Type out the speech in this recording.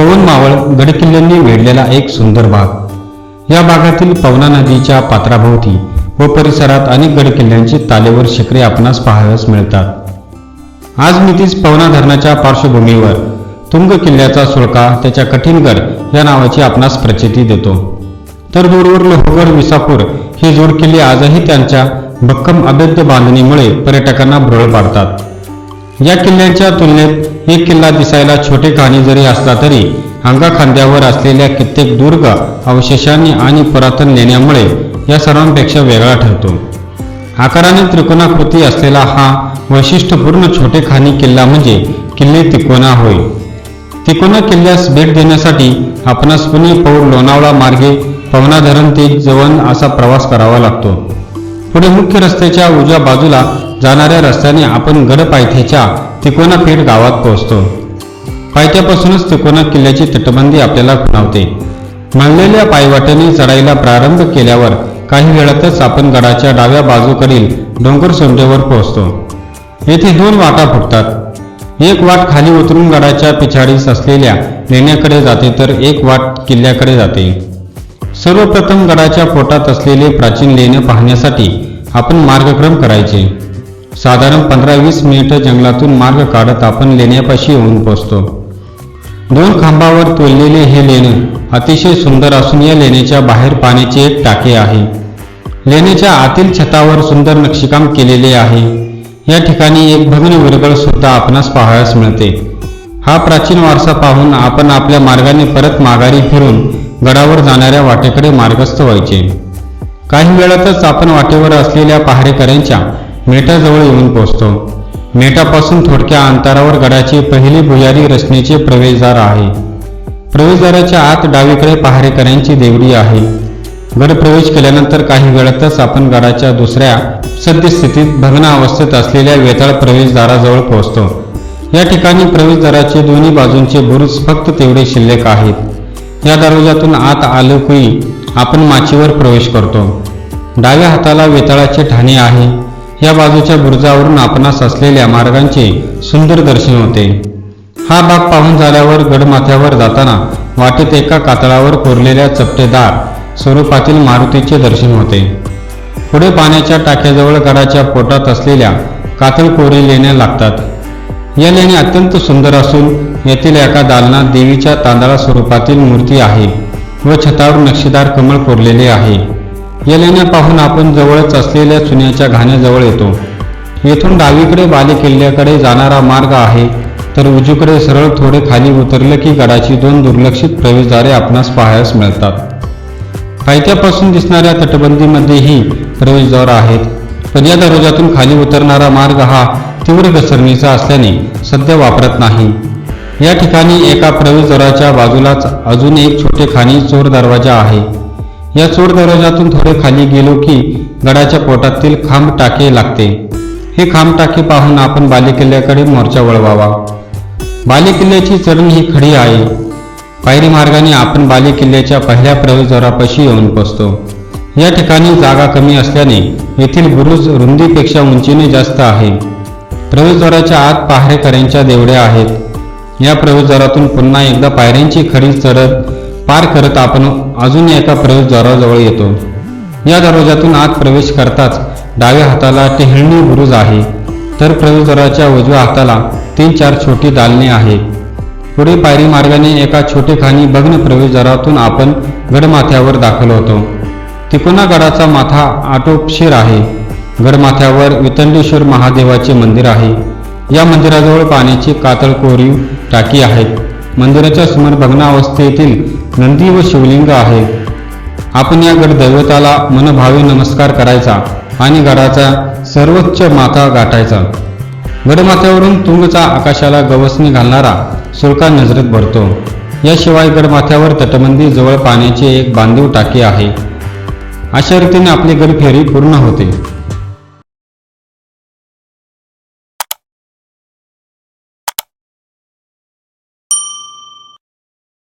पवन मावळ गडकिल्ल्यांनी वेढलेला एक सुंदर भाग या भागातील पवना नदीच्या पात्राभोवती व परिसरात अनेक गडकिल्ल्यांची तालेवर शिखरे आपणास पाहावयास मिळतात. आज मी तीच पवना धरणाच्या पार्श्वभूमीवर तुंग किल्ल्याचा सुळका त्याच्या कठीणगड या नावाची आपणास प्रचिती देतो. तर दूरवर लोहगड विसापूर हे जोड किल्ले आजही त्यांच्या भक्कम अभेद्य बांधणीमुळे पर्यटकांना भुरळ पाडतात. या किल्ल्यांच्या तुलनेत एक किल्ला दिसायला छोटे कहाणी जरी असला तरी अंगा खांद्यावर असलेल्या कित्येक दुर्ग अवशेषांनी आणि पुरातन लेण्यामुळे या सर्वांपेक्षा वेगळा ठरतो. आकाराने त्रिकोणाकृती असलेला हा वैशिष्ट्यपूर्ण छोटे खाणी किल्ला म्हणजे किल्ले तिकोना होय. तिकोना किल्ल्यास भेट देण्यासाठी आपणास पुणे पौर लोणावळा मार्गे पवना धरण ते जवळ असा प्रवास करावा लागतो. पुढे मुख्य रस्त्याच्या उजव्या बाजूला जाणाऱ्या रस्त्याने आपण गडपायथ्याच्या तिकोना पेठ गावात पोहोचतो. पायथ्यापासूनच तिकोना किल्ल्याची तटबंदी आपल्याला खुणावते. मांडलेल्या पायवाट्याने चढाईला प्रारंभ केल्यावर काही वेळातच आपण गडाच्या डाव्या बाजूकडील डोंगर सोंडेवर पोहोचतो. येथे दोन वाटा फुटतात. एक वाट खाली उतरून गडाच्या पिछाडीस असलेल्या लेण्याकडे जाते तर एक वाट किल्ल्याकडे जाते. सर्वप्रथम गडाच्या पोटात असलेले प्राचीन लेणे पाहण्यासाठी आपण मार्गक्रम करायचे. साधारण पंधरा वीस मिनिटं जंगलातून मार्ग काढत आपण लेण्यापाशी येऊन पोचतो. दोन खांबावर तोललेले हे लेणं अतिशय सुंदर असून या लेण्याच्या बाहेर पाण्याचे एक टाके आहे. लेण्याच्या आतील छतावर सुंदर नक्षीकाम केलेले आहे. या ठिकाणी एक भग्न विरगळ सुद्धा आपणास पाहायस मिळते. हा प्राचीन वारसा पाहून आपण आपल्या मार्गाने परत माघारी फिरून गडावर जाणाऱ्या वाटेकडे मार्गस्थ व्हायचे. काही वेळातच आपण वाटेवर असलेल्या पहारेकऱ्यांच्या मेटाजवळ येऊन पोहोचतो मेटापासून थोडक्या अंतरावर गडाचे पहिले भुयारी रचनेचे प्रवेशद्वार आहे. प्रवेशद्वाराच्या आत डावीकडे पहारेकऱ्यांची देवडी आहे. गड प्रवेश केल्यानंतर काही वेळातच आपण गडाच्या दुसऱ्या सद्यस्थितीत भग्न अवस्थेत असलेल्या वेताळ प्रवेशद्वाराजवळ पोहोचतो या ठिकाणी प्रवेशद्वाराचे दोन्ही बाजूंचे बुरुज फक्त तेवढे शिल्लक आहेत. या दरवाजातून आत आलो की आपण माचीवर प्रवेश करतो. डाव्या हाताला वेताळाचे ठाणे आहे. या बाजूच्या बुरुजावरून आपणास असलेल्या मार्गांचे सुंदर दर्शन होते. हा भाग पाहून झाल्यावर गडमाथ्यावर जाताना वाटेत एका कातळावर कोरलेल्या चपटेदार स्वरूपातील मारुतीचे दर्शन होते. पुढे पाण्याच्या टाक्याजवळ गडाच्या पोटात असलेल्या कातळ कोरी लेण्या लागतात. या लेण्या अत्यंत सुंदर असून येथील एका दालनात देवीच्या तांदळा स्वरूपातील मूर्ती आहे व छतावर नक्षीदार कमळ कोरलेले आहे. येल्याने पाहून आपण जवळच असलेल्या चुन्याच्या घाण्याजवळ येतो. येथून डावीकडे बाले किल्ल्याकडे जाणारा मार्ग आहे तर उजीकडे सरळ थोडे खाली उतरले की गडाची दोन दुर्लक्षित प्रवेशद्वारे आपणास पाहायला मिळतात. पायथ्यापासून दिसणाऱ्या तटबंदीमध्येही प्रवेशद्वार आहेत पण या दरवाजातून खाली उतरणारा मार्ग हा तीव्र घसरणीचा असल्याने सध्या वापरत नाही. या ठिकाणी एका प्रवेशद्वाराच्या बाजूलाच अजून एक छोटे खाणी चोर दरवाजा आहे. या चोर दरवाजातून थोडे खाली गेलो की गडाच्या पोटातील खांब टाके लागते. हे खांब टाके पाहून आपण बालेकिल्ल्याकडे मोर्चा वळवावा. बालेकिल्ल्याची चढण ही खडी आहे. पायरी मार्गाने आपण बालेकिल्ल्याच्या पहिल्या प्रवेशद्वारापाशी येऊन पोचतो. या ठिकाणी जागा कमी असल्याने येथील बुरुज रुंदीपेक्षा उंचीने जास्त आहे. प्रवेशद्वाराच्या आत पहारेकऱ्यांच्या देवड्या आहेत. या प्रवेशद्वारातून पुन्हा एकदा पायऱ्यांची खडी चढत पार करत आपण अजून एका प्रवेशद्वाराजवळ येतो. या दरवाजातून आत प्रवेश करताच डाव्या हाताला टेहळणी बुरुज आहे. तर प्रवेशद्वाराच्या उजव्या हाताला तीन चार छोटी दालने आहेत पुढे पायरी मार्गाने एका छोटे खाणी भग्न प्रवेशद्वारातून आपण गडमाथ्यावर दाखल होतो. तिकोना गडाचा माथा आटोपशीर आहे. गडमाथ्यावर वितंडेश्वर महादेवाचे मंदिर आहे. या मंदिराजवळ पाण्याची कातळ कोरीव टाकी आहेत मंदिराच्या समोर भग्नावस्थेतील नंदी व शिवलिंग आहे. आपण या गड दैवताला मनभावे नमस्कार करायचा आणि गडाचा सर्वोच्च माथा गाठायचा. गडमाथ्यावरून तुंगचा आकाशाला गवसणी घालणारा सुळका नजरेत भरतो. याशिवाय गडमाथ्यावर तटबंदी जवळ पाण्याचे एक बांधीव टाकी आहे. अशा रीतीने आपली गडफेरी पूर्ण होते.